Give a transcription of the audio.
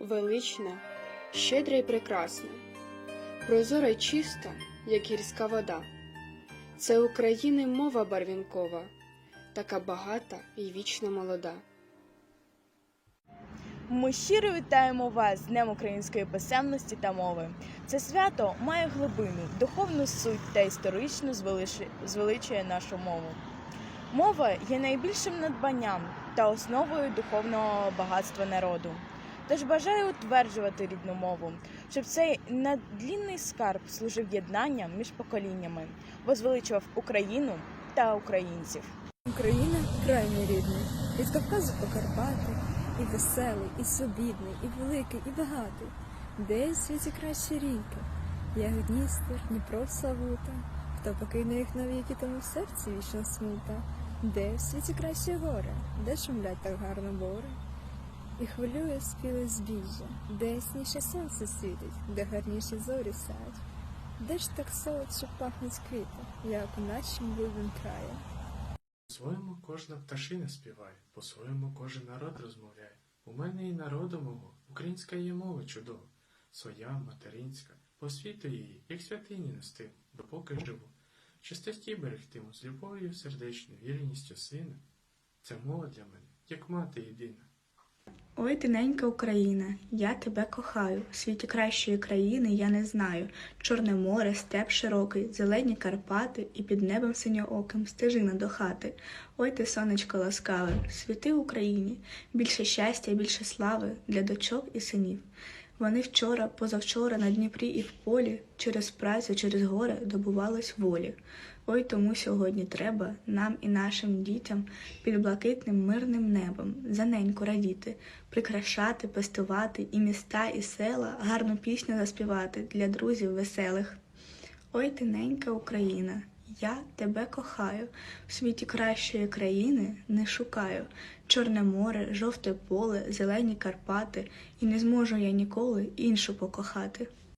велична, щедра й прекрасна, прозора й чиста, як гірська вода. Це України мова барвінкова, така багата і вічно молода. Ми щиро вітаємо вас з Днем української писемності та мови. Це свято має глибину, духовну суть та історично звеличує нашу мову. Мова є найбільшим надбанням та основою духовного багатства народу. Тож бажаю утверджувати рідну мову, щоб цей надлінний скарб служив єднанням між поколіннями, возвеличував Україну та українців. Україна крайній рідний, від Кавказу по Карпати, і веселий, і свобідний, і великий, і багатий. Де світі кращі ріки, як Дністер, Дніпро Славута, хто покине їх навіки, тому в серці вічна смута. Де в світі кращі гори, де шумлять так гарно бори, і хвилює спіле збіжжя, де ясніше сонце світить, де гарніші зорі сяють. Де ж так солодше пахнуть квіти, як у нашім любим краї. По-своєму кожна пташина співає, по-своєму кожен народ розмовляє. У мене і народу мого, українська є мова чудова, своя, материнська, посвіту її, як святині нестиму, допоки живу. Чистості берегтиму з любов'ю сердечною, вірністю сина. Ця мова для мене, як мати єдина. Ой, ти ненька Україна, я тебе кохаю. В світі кращої країни я не знаю. Чорне море, степ широкий, зелені Карпати, і під небом синьооким стежина до хати. Ой, ти сонечко ласкаве, світи Україні, більше щастя, більше слави для дочок і синів. Вони вчора, позавчора на Дніпрі і в полі, через працю, через горе добувалось волі. Ой, тому сьогодні треба нам і нашим дітям під блакитним мирним небом за неньку радіти, прикрашати, пестувати і міста, і села, гарну пісню заспівати для друзів веселих. Ой, ти ненька Україна, я тебе кохаю, в світі кращої країни не шукаю. Чорне море, жовте поле, зелені Карпати, і не зможу я ніколи іншу покохати.